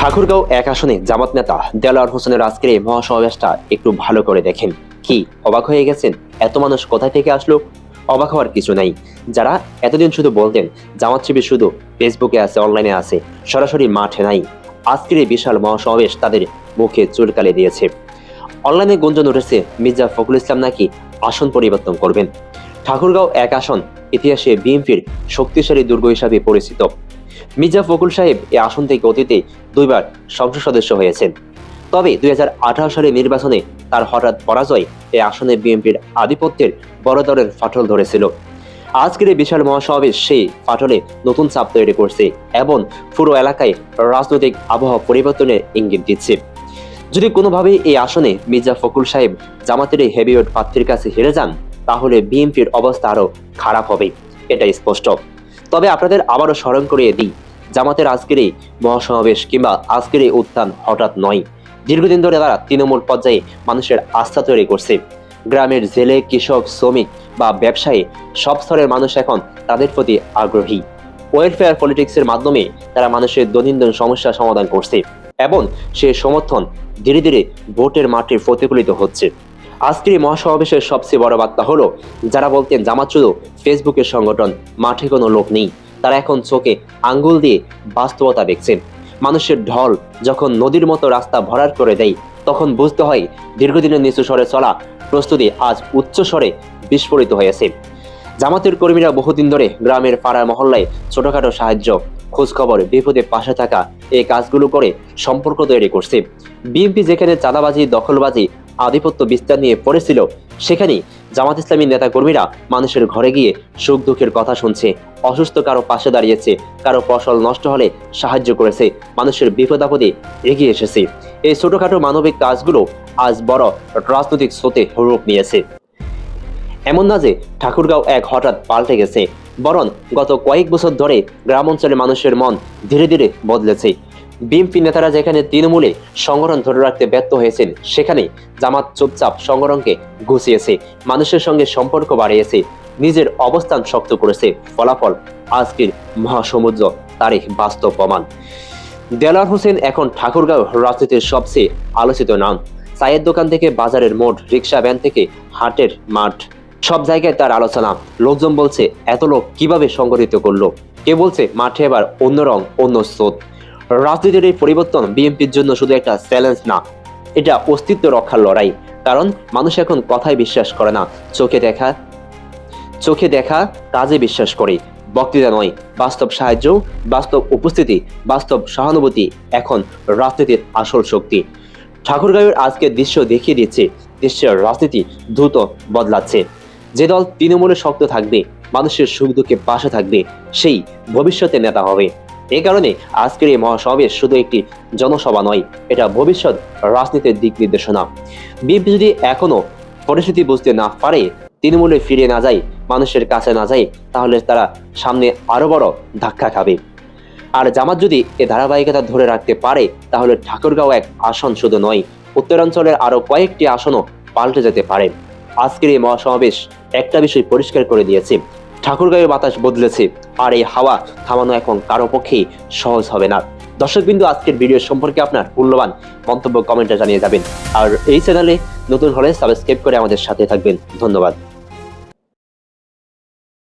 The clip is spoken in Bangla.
ঠাকুরগাঁও এক আসনে জামাত নেতা দেলাওয়ার হোসেনের আজকের এই মহাসমাবেশটা একটু ভালো করে দেখেন। কি, অবাক হয়ে গেছেন? এত মানুষ কোথায় থেকে আসলো? অবাক হওয়ার কিছু নাই। যারা এতদিন শুধু বলতেন, জামাত শিবির শুধু ফেসবুকে আছে, অনলাইনে আছে, সরাসরি মাঠে নাই। আজকের এই বিশাল মহাসমাবেশ তাদের মুখে চুলকালে দিয়েছে। অনলাইনে গুঞ্জন উঠেছে, মির্জা ফখরুল ইসলাম নাকি আসন পরিবর্তন করবেন। ঠাকুরগাঁও এক আসন ইতিহাসে বিএনপির শক্তিশালী দুর্গ হিসাবে পরিচিত। মির্জা ফকুল সাহেব এ আসন থেকে অতীতে দুইবার সংসদ সদস্য হয়েছেন। তবে দুই হাজার আঠারো সালের নির্বাচনে তার হঠাৎ পরাজয় এ আসনে বিএনপির আধিপত্যের বড় দরের ফাটল ধরেছিল। আজকের এই বিশাল মহাসমাবেশ সেই ফাটলে নতুন চাপ তৈরি করছে এবং পুরো এলাকায় রাজনৈতিক আবহাওয়া পরিবর্তনের ইঙ্গিত দিচ্ছে। যদি কোনোভাবে এই আসনে মির্জা ফকুল সাহেব জামাতের হেভিওয়েট প্রার্থীর কাছে হেরে যান তাহলে বিএনপির অবস্থা আরও খারাপ হবে এটা স্পষ্ট। তবে আপনাদের আবারও স্মরণ করিয়ে দিই, জামাতের আজকের এই মহাসমাবেশ কিংবা আজকের এই উত্থান হঠাৎ নয়। দীর্ঘদিন ধরে তারা তৃণমূল পর্যায়ে মানুষের আস্থা তৈরি করছে। গ্রামের জেলে, কৃষক, শ্রমিক বা ব্যবসায়ী, সব স্তরের মানুষ এখন তাদের প্রতি আগ্রহী। ওয়েলফেয়ার পলিটিক্সের মাধ্যমে তারা মানুষের দৈনন্দিন সমস্যা সমাধান করছে এবং সে সমর্থন ধীরে ধীরে ভোটের মাঠে প্রতিফলিত হচ্ছে। আজকের এই মহাসমাবেশের সবচেয়ে বড় বার্তা হলো, যারা বলতেন জামাত শুধু ফেসবুকের সংগঠন, মাঠে কোনো লোক নেই। তারা এখন চোখে আঙ্গুল দিয়ে বাস্তবতা দেখছেন। মানুষের ঢল যখন নদীর মতো রাস্তা ভরার করে দেয়, তখন বুঝতে হয় দীর্ঘদিনের নিচু স্বরে চলা প্রস্তুতি আজ উচ্চ স্বরে বিস্ফোরিত হয়েছে। জামাতের কর্মীরা বহুদিন ধরে গ্রামের পাড়ার মহল্লায় ছোটখাটো সাহায্য, খোঁজখবর, বিপদে পাশে থাকা এই কাজগুলো করে সম্পর্ক তৈরি করছে। বিএনপি যেখানে চাঁদাবাজি, দখলবাজি আধিপত্য বিস্তার নিয়ে পড়েছিল, সেখানেই জামাত ইসলামী নেতা কর্মীরা মানুষের ঘরে গিয়ে সুখ দুঃখের কথা শুনছে, অসুস্থ কারও পাশে দাঁড়িয়েছে, কারও ফসল নষ্ট হলে সাহায্য করেছে, মানুষের বিপদ আপদে এগিয়ে এসেছে। এই ছোটখাটো মানবিক কাজগুলো আজ বড় রাজনৈতিক স্রোতে রূপ নিয়েছে। এমন না যে ঠাকুরগাঁও এক হঠাৎ পাল্টে গেছে, বরং গত কয়েক বছর ধরে গ্রাম অঞ্চলের মানুষের মন ধীরে ধীরে বদলেছে। বিএনপি নেতারা যেখানে তৃণমূলে সংগঠন ধরে রাখতে ব্যর্থ হয়েছেন সেখানে জামাত চুপচাপ সংগঠনকে ঘুষিয়েছে মানুষের সঙ্গে সম্পর্ক বাড়িয়েছে, নিজের অবস্থান শক্ত করেছে। ফলাফল আজকের মহাসমুদ্র তারিখ বাস্তব প্রমাণ। দেলার হোসেন এখন ঠাকুরগাঁও রাজনীতির সবচেয়ে আলোচিত নাম। চায়ের দোকান থেকে বাজারের মোড়, রিক্সা ভ্যান থেকে হাটের মাঠ। সব জায়গায় তার আলোচনা। লোকজন বলছে, এত লোক কীভাবে সংগঠিত করল? কে বলছে, মাঠে এবার অন্য রং, অন্য স্রোত। রাজনীতির এই পরিবর্তন বিএনপির জন্য শুধু একটা চ্যালেঞ্জ না, এটা অস্তিত্ব রক্ষার লড়াই। কারণ মানুষ এখন কথায় বিশ্বাস করে না, চোখে দেখা চোখে দেখা, কাজে বিশ্বাস করে। বক্তৃতা নয়, বাস্তব সাহায্য, বাস্তব উপস্থিতি, বাস্তব সহানুভূতি এখন রাজনীতির আসল শক্তি। ঠাকুরগাঁয়ের আজকের দৃশ্য দেখিয়ে দিচ্ছে, দেশের রাজনীতি দ্রুত বদলাচ্ছে। যে দল তৃণমূলে শক্ত থাকবে, মানুষের সুখ দুঃখে পাশে থাকবে, সেই ভবিষ্যতে নেতা হবে। এই কারণে আজকের এই মহাসমাবেশ শুধু একটি জনসভা নয়, এটা ভবিষ্যৎ রাজনীতির দিক নির্দেশনা। বিএনপি যদি এখনও পরিস্থিতি বুঝতে না পারে, তৃণমূলে ফিরে না যায়, মানুষের কাছে না যায়, তাহলে তারা সামনে আরও বড় ধাক্কা খাবে। আর জামাত যদি এ ধারাবাহিকতা ধরে রাখতে পারে, তাহলে ঠাকুরগাঁও এক আসন শুধু নয়, উত্তরাঞ্চলের আরও কয়েকটি আসনও পাল্টে যেতে পারে। আজকের এই মহাসমাবেশ একটা বিষয় পরিষ্কার করে দিয়েছে ঠাকুরগাঁয়ের বাতাস বদলেছে আর এই হাওয়া থামানো এখন কারও পক্ষেই সহজ হবে না। দর্শকবিন্দু, আজকের ভিডিও সম্পর্কে আপনার মূল্যবান মন্তব্য কমেন্টে জানিয়ে যাবেন। আর এই চ্যানেলে নতুন হলে সাবস্ক্রাইব করে আমাদের সাথে থাকবেন। ধন্যবাদ।